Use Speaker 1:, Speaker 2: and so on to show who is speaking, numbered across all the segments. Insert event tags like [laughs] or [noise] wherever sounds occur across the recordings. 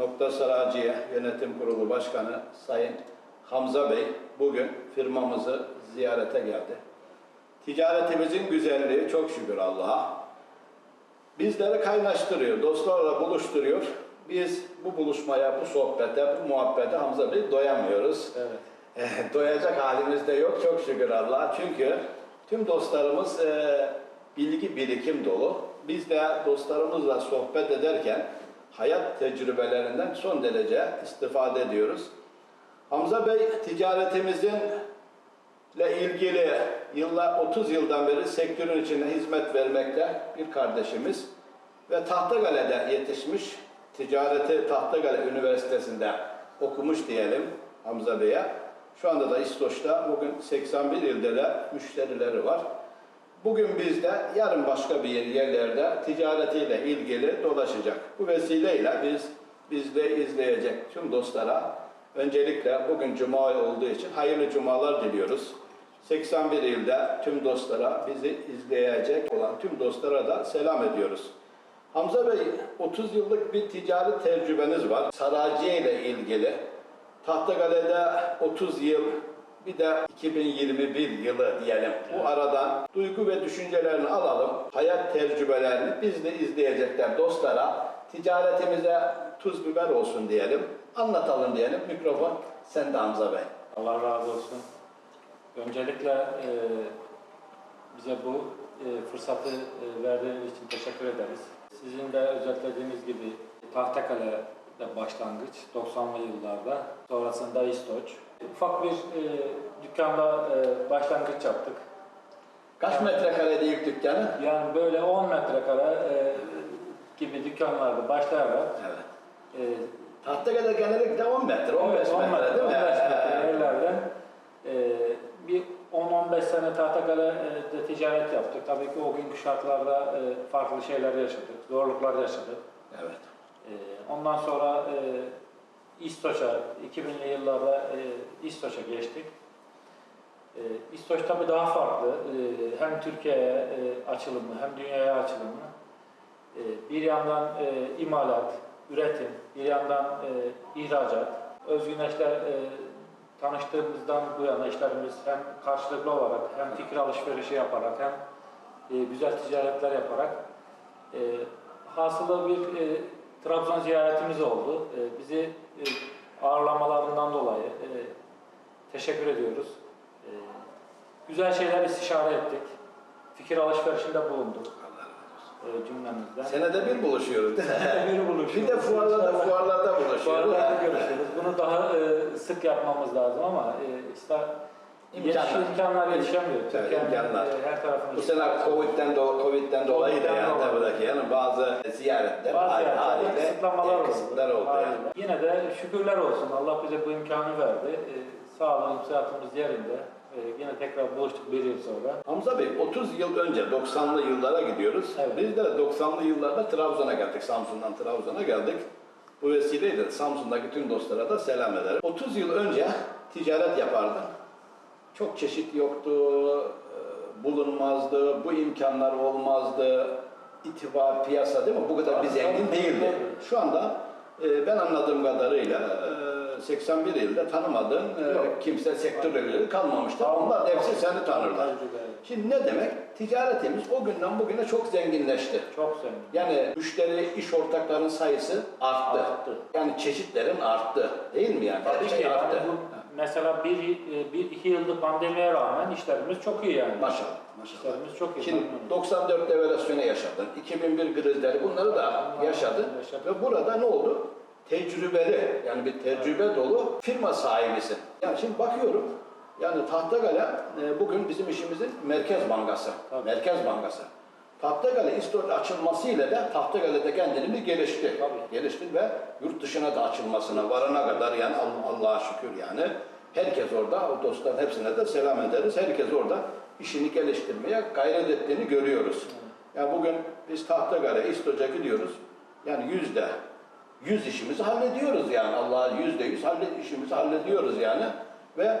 Speaker 1: Nokta Saraciye Yönetim Kurulu Başkanı Sayın Hamza Bey bugün firmamızı ziyarete geldi. Ticaretimizin güzelliği çok şükür Allah'a. Bizleri kaynaştırıyor, dostlarla buluşturuyor. Biz bu buluşmaya, bu sohbete, bu muhabbete Hamza Bey doyamıyoruz.
Speaker 2: Evet.
Speaker 1: Eh, doyacak halimiz de yok çok şükür Allah'a. Çünkü tüm dostlarımız eh, bilgi birikim dolu. Biz de dostlarımızla sohbet ederken hayat tecrübelerinden son derece istifade ediyoruz. Hamza Bey ticaretimizin ile ilgili yıllar 30 yıldan beri sektörün içinde hizmet vermekte bir kardeşimiz ve Tahtakale'de yetişmiş ticareti Tahtakale Üniversitesi'nde okumuş diyelim Hamza Bey'e. Şu anda da İstoç'ta bugün 81 ilde de müşterileri var. Bugün bizde, yarın başka bir yer, yerlerde ticaretiyle ilgili dolaşacak. Bu vesileyle biz bizde izleyecek tüm dostlara öncelikle bugün cuma olduğu için hayırlı cumalar diliyoruz. 81 ilde tüm dostlara bizi izleyecek olan tüm dostlara da selam ediyoruz. Hamza Bey 30 yıllık bir ticari tecrübeniz var. Saraciye ile ilgili. Tahtakale'de 30 yıl bir de 2021 yılı diyelim. Bu aradan duygu ve düşüncelerini alalım. Hayat tecrübelerini biz de izleyecekler dostlara. Ticaretimize tuz biber olsun diyelim. Anlatalım diyelim. Mikrofon sende Hamza Bey.
Speaker 2: Allah razı olsun. Öncelikle e, bize bu e, fırsatı e, verdiğiniz için teşekkür ederiz. Sizin de özetlediğiniz gibi Tahtakale'de başlangıç 90'lı yıllarda, sonrasında İstoç. Ufak bir e, dükkanda e, başlangıç yaptık.
Speaker 1: Kaç metrekarede ilk dükkanı?
Speaker 2: Yani böyle 10 metrekare e, gibi dükkanlarda başlayarak
Speaker 1: Evet.
Speaker 2: e,
Speaker 1: Tahtakale genellikle 10 metre, 15
Speaker 2: Evet, 10
Speaker 1: metre değil mi?
Speaker 2: 15 metre yerlerden e, bir 10-15 sene Tahtakale'de ticaret yaptık. Tabii ki o günkü şartlarda e, farklı şeyler yaşadık, zorluklar yaşadık.
Speaker 1: Evet.
Speaker 2: E, ondan sonra e, İstoç'a, 2000'li yıllarda e, İstoç'a geçtik. E, İstoç tabii daha farklı. E, hem Türkiye'ye e, açılımı hem dünyaya açılımı. E, bir yandan e, imalat, üretim, bir yandan ihracat. Özgüneş'le tanıştığımızdan bu yana işlerimiz hem karşılıklı olarak hem fikir alışverişi yaparak hem güzel ticaretler yaparak e, hasılı bir Trabzon ziyaretimiz oldu. E, bizi e, ağırlamalarından dolayı e, teşekkür ediyoruz. E, güzel şeyler istişare ettik. Fikir alışverişinde bulunduk e, cümlemizden.
Speaker 1: Senede bir buluşuyoruz [laughs] mi?
Speaker 2: Bir [laughs] buluşuyoruz.
Speaker 1: Bir de fuarlarda, fuarlarda buluşuyoruz.
Speaker 2: Fuarlarda görüşürüz. Bunu daha e, sık yapmamız lazım ama e, işte
Speaker 1: İmkanlar.
Speaker 2: imkanlar yetişemiyor.
Speaker 1: Evet,
Speaker 2: Türkiye'nin,
Speaker 1: imkanlar.
Speaker 2: her tarafını
Speaker 1: Bu sene Covid'den, do Covid'den dolayı da yani tabii yani bazı ziyaretler
Speaker 2: bazı
Speaker 1: hal-
Speaker 2: yerlerde
Speaker 1: haliyle
Speaker 2: kısıtlamalar oldu.
Speaker 1: kısıtlar oldu yani.
Speaker 2: Yine de şükürler olsun. Allah bize bu imkanı verdi. E, sağlığımız, sıhhatimiz yerinde. E, yine tekrar buluştuk bir yıl sonra.
Speaker 1: Hamza Bey 30 yıl önce 90'lı yıllara gidiyoruz.
Speaker 2: Evet.
Speaker 1: Biz de 90'lı yıllarda Trabzon'a geldik. Samsun'dan Trabzon'a geldik. Bu vesileyle Samsun'daki tüm dostlara da selam ederim. 30 yıl önce ticaret yapardın. Çok çeşit yoktu, e, bulunmazdı, bu imkanlar olmazdı. İtibar, piyasa değil mi? Bu kadar bir zengin değildi. Şu anda e, ben anladığım kadarıyla e, 81 yılda tanımadığın e,
Speaker 2: Yok.
Speaker 1: kimse sektörleri kalmamıştı. Onlar da hepsi seni tanırlar. Şimdi ne demek? Ticaretimiz o günden bugüne çok zenginleşti.
Speaker 2: Çok zengin.
Speaker 1: Yani müşteri, iş ortaklarının sayısı arttı.
Speaker 2: Arttı.
Speaker 1: Yani çeşitlerin arttı. Değil mi yani? Her
Speaker 2: Tabii
Speaker 1: şey
Speaker 2: ki yani
Speaker 1: arttı.
Speaker 2: bu, mesela bir, e, bir iki yıllık pandemiye rağmen işlerimiz çok iyi yani.
Speaker 1: Maşallah. maşallah.
Speaker 2: İşlerimiz çok iyi.
Speaker 1: Şimdi
Speaker 2: memnunum.
Speaker 1: 94 devalüasyonu yaşadın, 2001 krizleri bunları da yaşadın.
Speaker 2: yaşadık.
Speaker 1: Ve burada ne oldu? Tecrübeli, yani bir tecrübe dolu firma sahibisin. Yani şimdi bakıyorum, yani Tahtakale e, bugün bizim işimizin merkez bankası.
Speaker 2: Tabii.
Speaker 1: Merkez bankası. Tahtakale İstoç açılmasıyla da Tahtakale'de kendini bir gelişti.
Speaker 2: Tabii.
Speaker 1: Gelişti ve yurt dışına da açılmasına varana kadar yani Allah- Allah'a şükür yani herkes orada, o dostların hepsine de selam ederiz. Herkes orada işini geliştirmeye gayret ettiğini görüyoruz. Yani bugün biz Tahtakale, İstoç'a gidiyoruz. Yani yüzde yüz işimizi hallediyoruz yani. Allah'a yüzde yüz hallet, işimizi hallediyoruz yani. Ve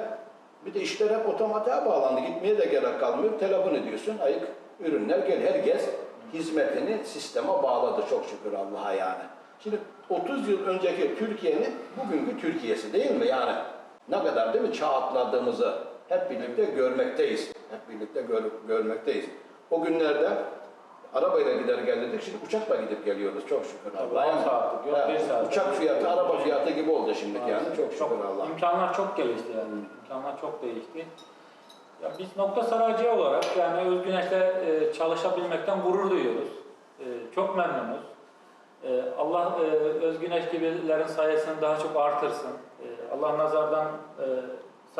Speaker 1: bir de işler hep otomatiğe bağlandı. Gitmeye de gerek kalmıyor. Telefon ediyorsun, ayık ürünler gel. Herkes hizmetini sisteme bağladı çok şükür Allah'a yani. Şimdi 30 yıl önceki Türkiye'nin bugünkü Türkiye'si değil mi yani? Ne kadar değil mi çağ atladığımızı hep birlikte görmekteyiz. Hep birlikte gör- görmekteyiz. O günlerde arabayla gider gelirdik, şimdi uçakla gidip geliyoruz çok şükür Allah'a.
Speaker 2: on saatlik
Speaker 1: Evet,
Speaker 2: beş saatlik.
Speaker 1: Uçak fiyatı, araba fiyatı gibi oldu şimdi yani çok şükür Allah'a.
Speaker 2: İmkanlar çok gelişti yani. İmkanlar çok değişti. Ya biz nokta saraycı olarak yani Özgüneş'te e, çalışabilmekten gurur duyuyoruz. E, çok memnunuz. E, Allah e, Özgüneş gibilerin sayesini daha çok artırsın. E, Allah nazardan e,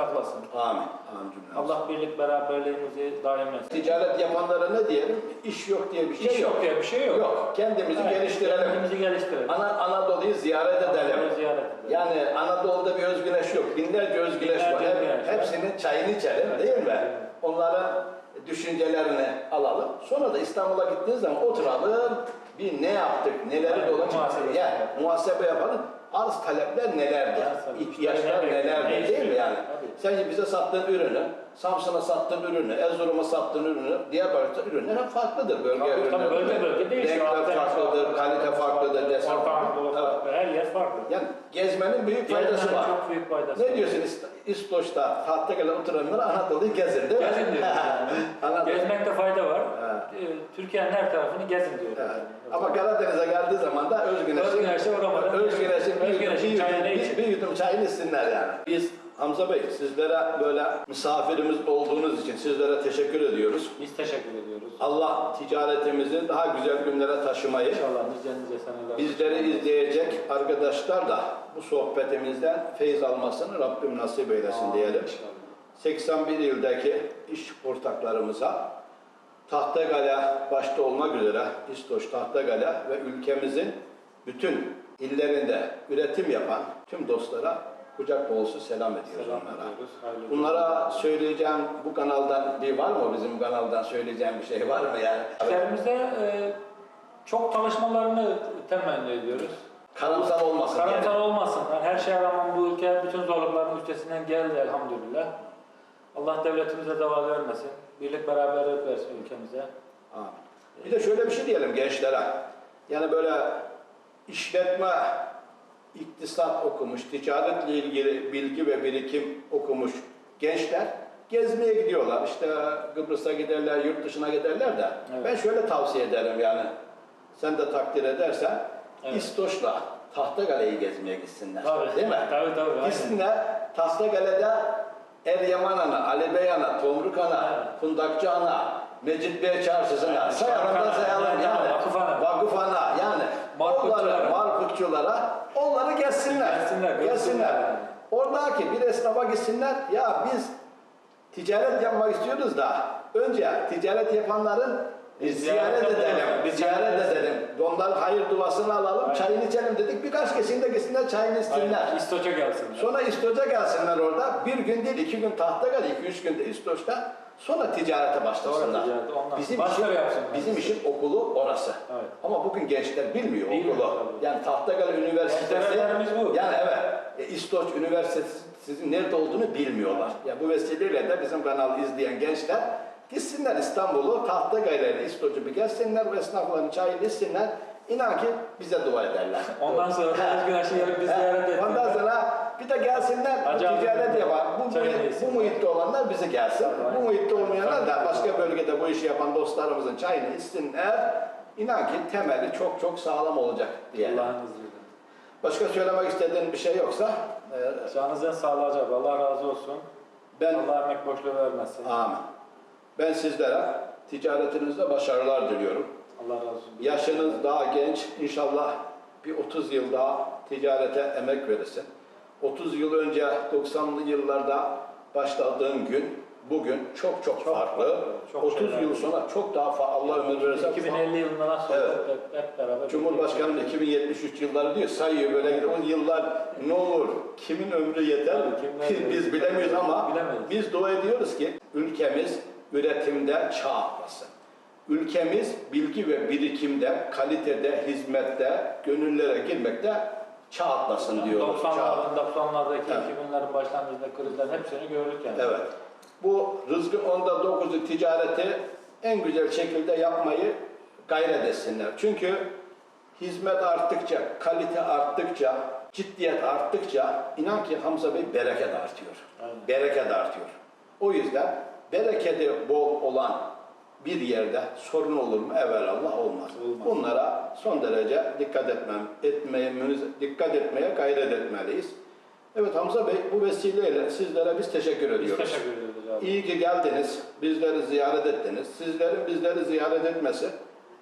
Speaker 2: saklasın.
Speaker 1: Amin. Amin.
Speaker 2: Allah birlik beraberliğimizi daim etsin.
Speaker 1: Ticaret yapanlara ne diyelim? İş yok diye bir şey
Speaker 2: İş yok diye bir şey yok.
Speaker 1: Yok. Kendimizi
Speaker 2: Evet,
Speaker 1: geliştirelim.
Speaker 2: Kendimizi geliştirelim.
Speaker 1: Ana, Anadolu'yu ziyaret edelim.
Speaker 2: Allah'ı ziyaret edelim.
Speaker 1: Yani Anadolu'da bir özgüneş yok. Binlerce özgüneş var.
Speaker 2: Binlerce
Speaker 1: Hep-
Speaker 2: özgüneş var.
Speaker 1: hepsinin çayını içelim
Speaker 2: Evet,
Speaker 1: değil mi? Onların düşüncelerini alalım. Sonra da İstanbul'a gittiğiniz zaman oturalım. Bir ne yaptık, neleri
Speaker 2: Aynen,
Speaker 1: dolaştık.
Speaker 2: muhasebe
Speaker 1: Yani muhasebe yapalım. Arz talepler nelerdir? İhtiyaçlar nelerdir
Speaker 2: ne
Speaker 1: değil mi yani? Sen bize sattığın ürünü, Samsun'a sattığın ürünü, Erzurum'a sattığın ürünü, Diyarbakır'da ürünler hep farklıdır. Bölge
Speaker 2: Tabii, tabii, bölge bölge değişiyor.
Speaker 1: Renkler farklıdır, kalite farklıdır, desen Evet.
Speaker 2: farklı. Her yer farklı.
Speaker 1: Yani gezmenin büyük faydası
Speaker 2: Gezmenin
Speaker 1: var.
Speaker 2: Çok büyük faydası
Speaker 1: Ne
Speaker 2: var.
Speaker 1: diyorsun İst- İstoç'ta tahta gelen oturanlar Anadolu'yu gezin değil mi?
Speaker 2: Gezin yani. [laughs]
Speaker 1: Anadolu.
Speaker 2: Gezmekte fayda var.
Speaker 1: Evet.
Speaker 2: Ee, Türkiye'nin her tarafını gezin diyoruz.
Speaker 1: Evet.
Speaker 2: yani.
Speaker 1: Ama Karadeniz'e geldiği zaman da Özgüneş'in
Speaker 2: Özgüneş'e uğramadan
Speaker 1: Özgüneş'in bir,
Speaker 2: Özgüneş'in
Speaker 1: bir,
Speaker 2: çayını
Speaker 1: yudum-
Speaker 2: için.
Speaker 1: bir, bir yudum çayını içsinler yani. Biz Hamza Bey sizlere böyle misafirimiz olduğunuz için sizlere teşekkür ediyoruz.
Speaker 2: Biz teşekkür ediyoruz.
Speaker 1: Allah ticaretimizi daha güzel günlere taşımayı,
Speaker 2: İnşallah nice nice seneler.
Speaker 1: bizleri izleyecek arkadaşlar da bu sohbetimizden feyiz almasını Rabbim nasip eylesin
Speaker 2: Amin,
Speaker 1: diyelim.
Speaker 2: inşallah.
Speaker 1: 81 ildeki iş ortaklarımıza Tahtakale başta olmak üzere İstoç Tahtakale ve ülkemizin bütün illerinde üretim yapan tüm dostlara kucak dolusu selam ediyoruz
Speaker 2: Selam
Speaker 1: onlara.
Speaker 2: ediyoruz.
Speaker 1: Bunlara söyleyeceğim bu kanaldan bir var mı bizim kanaldan söyleyeceğim bir şey var mı yani?
Speaker 2: İşlerimizde e, çok çalışmalarını temenni ediyoruz.
Speaker 1: Karamsar olmasın yani.
Speaker 2: Karamsar olmasınlar. Her şeye rağmen bu ülke bütün zorlukların üstesinden geldi elhamdülillah. Allah devletimize zeval vermesin. Birlik beraberlik versin ülkemize.
Speaker 1: Amin. Bir de şöyle bir şey diyelim gençlere. Yani böyle işletme, iktisat okumuş, ticaretle ilgili bilgi ve birikim okumuş gençler gezmeye gidiyorlar. İşte Kıbrıs'a giderler, yurt dışına giderler de.
Speaker 2: Evet.
Speaker 1: Ben şöyle tavsiye ederim yani. Sen de takdir edersen
Speaker 2: Evet.
Speaker 1: İstoç'la Tahtakale'yi gezmeye gitsinler.
Speaker 2: Tabii.
Speaker 1: Değil mi?
Speaker 2: Tabii tabii. aynen.
Speaker 1: Gitsinler Tahtakale'de Eryaman Ana, Ali Bey Ana, Tomruk Ana,
Speaker 2: Evet.
Speaker 1: Kundakçı Ana, Mecit Bey Çarşısı'na
Speaker 2: Evet,
Speaker 1: sayalım da sayalım yani.
Speaker 2: Vakıf Ana.
Speaker 1: Vakıf Ana yani. Onları, marputçulara, onları. Gezsinler,
Speaker 2: Gezsinler.
Speaker 1: gezsinler. Oradaki bir esnafa gitsinler. Ya biz ticaret yapmak istiyoruz da önce ticaret yapanların
Speaker 2: Biz
Speaker 1: ziyaret edelim.
Speaker 2: Biz
Speaker 1: ziyaret edelim. Onların hayır duasını alalım,
Speaker 2: Aynen.
Speaker 1: çayını içelim dedik. Birkaç kişinin de gitsinler çayını içsinler.
Speaker 2: Aynen. İstoç'a gelsinler.
Speaker 1: Sonra İstoç'a gelsinler orada. Bir gün değil, iki gün tahta kal, iki üç günde İstoç'ta. Sonra ticarete başlasınlar.
Speaker 2: Ticarete, ondan
Speaker 1: Bizim
Speaker 2: başka
Speaker 1: işin,
Speaker 2: bir yapsınlar.
Speaker 1: bizim işin okulu orası.
Speaker 2: Evet.
Speaker 1: Ama bugün gençler bilmiyor
Speaker 2: Bilmiyor
Speaker 1: okulu.
Speaker 2: tabii.
Speaker 1: Yani Tahtakale Üniversitesi.
Speaker 2: Enteresanlarımız bu.
Speaker 1: Yani evet. E, İstoç Üniversitesi'nin nerede olduğunu bilmiyorlar. Ya bu vesileyle de bizim kanalı izleyen gençler gitsinler İstanbul'u, Tahtakale'yle İstoç'u bir gelsinler ve esnafların çayını içsinler. İnan ki bize dua ederler. [laughs]
Speaker 2: Ondan sonra da Özgüneş'i gelip biz ziyaret ettik.
Speaker 1: Ondan sonra bir de gelsinler, bu
Speaker 2: Acayip
Speaker 1: ticaret yapan, bu,
Speaker 2: neyse.
Speaker 1: Bu muhitte olanlar bize gelsin. Bu muhitte olmayanlar da başka bölgede bu işi yapan dostlarımızın çayını içsinler. İnan ki temeli çok çok sağlam olacak diyelim.
Speaker 2: Allah'ın izniyle.
Speaker 1: Başka söylemek istediğin bir şey yoksa e,
Speaker 2: Canınızın sağlığı acaba. Allah razı olsun.
Speaker 1: ben
Speaker 2: Allah emek boşluğu vermesin.
Speaker 1: amin. Ben sizlere ticaretinizde başarılar diliyorum.
Speaker 2: Allah razı olsun.
Speaker 1: Yaşınız daha genç. İnşallah bir 30 yıl daha ticarete emek verirsin. 30 yıl önce 90'lı yıllarda başladığın gün bugün çok çok,
Speaker 2: Çok
Speaker 1: farklı.
Speaker 2: farklı, çok
Speaker 1: 30
Speaker 2: şeyler
Speaker 1: yıl sonra çok daha fa- Allah ömür verirse
Speaker 2: 2050 yılında nasıl
Speaker 1: Evet.
Speaker 2: olacak hep, beraber.
Speaker 1: Cumhurbaşkanı 2073 yılları diyor sayıyor böyle gidiyor. Yıllar ne olur? Kimin ömrü yeter?
Speaker 2: Tabii,
Speaker 1: Biz bilemiyoruz ama
Speaker 2: Bilemeyiz.
Speaker 1: biz dua ediyoruz ki ülkemiz üretimde çağ atlasın. Ülkemiz bilgi ve birikimde, kalitede, hizmette, gönüllere girmekte çağ atlasın diyoruz. Çağ.
Speaker 2: 90'ların, 90'lardaki,
Speaker 1: Evet.
Speaker 2: 2000'lerin başlangıcında krizlerin hepsini gördük yani.
Speaker 1: Evet. Bu rızkın onda 9'u ticareti en güzel şekilde yapmayı gayret etsinler. Çünkü hizmet arttıkça, kalite arttıkça, ciddiyet arttıkça inan ki Hamza Bey bereket artıyor.
Speaker 2: Aynen.
Speaker 1: Bereket artıyor. O yüzden bereketi bol olan bir yerde sorun olur mu? Evvelallah olmaz.
Speaker 2: Olmaz.
Speaker 1: Bunlara son derece dikkat etmem, etmemiz, dikkat etmeye gayret etmeliyiz. Evet Hamza Bey bu vesileyle sizlere biz teşekkür
Speaker 2: Biz
Speaker 1: ediyoruz.
Speaker 2: teşekkür ederiz abi.
Speaker 1: İyi ki geldiniz, bizleri ziyaret ettiniz. Sizlerin bizleri ziyaret etmesi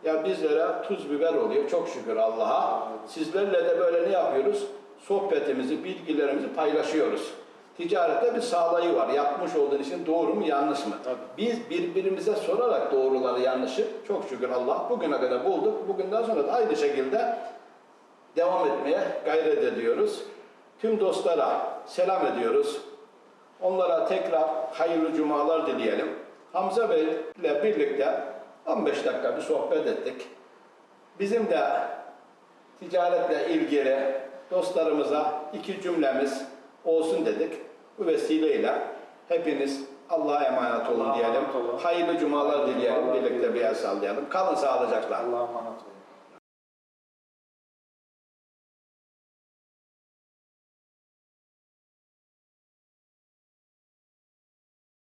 Speaker 1: ya bizlere tuz biber oluyor çok şükür Allah'a. Sizlerle de böyle ne yapıyoruz? Sohbetimizi, bilgilerimizi paylaşıyoruz. Ticarette bir sağlayı var. Yapmış olduğun işin doğru mu yanlış mı?
Speaker 2: Tabii.
Speaker 1: Biz birbirimize sorarak doğruları yanlışı çok şükür Allah bugüne kadar bulduk. Bugünden sonra da aynı şekilde devam etmeye gayret ediyoruz. Tüm dostlara selam ediyoruz. Onlara tekrar hayırlı cumalar dileyelim. Hamza Bey ile birlikte 15 dakika bir sohbet ettik. Bizim de ticaretle ilgili dostlarımıza iki cümlemiz olsun dedik. Bu vesileyle hepiniz Allah'a emanet olun
Speaker 2: Allah'a
Speaker 1: diyelim.
Speaker 2: emanet olun.
Speaker 1: Hayırlı cumalar dileyelim. Birlikte bir el sallayalım. Kalın sağlıcakla.
Speaker 2: Allah'a emanet olun.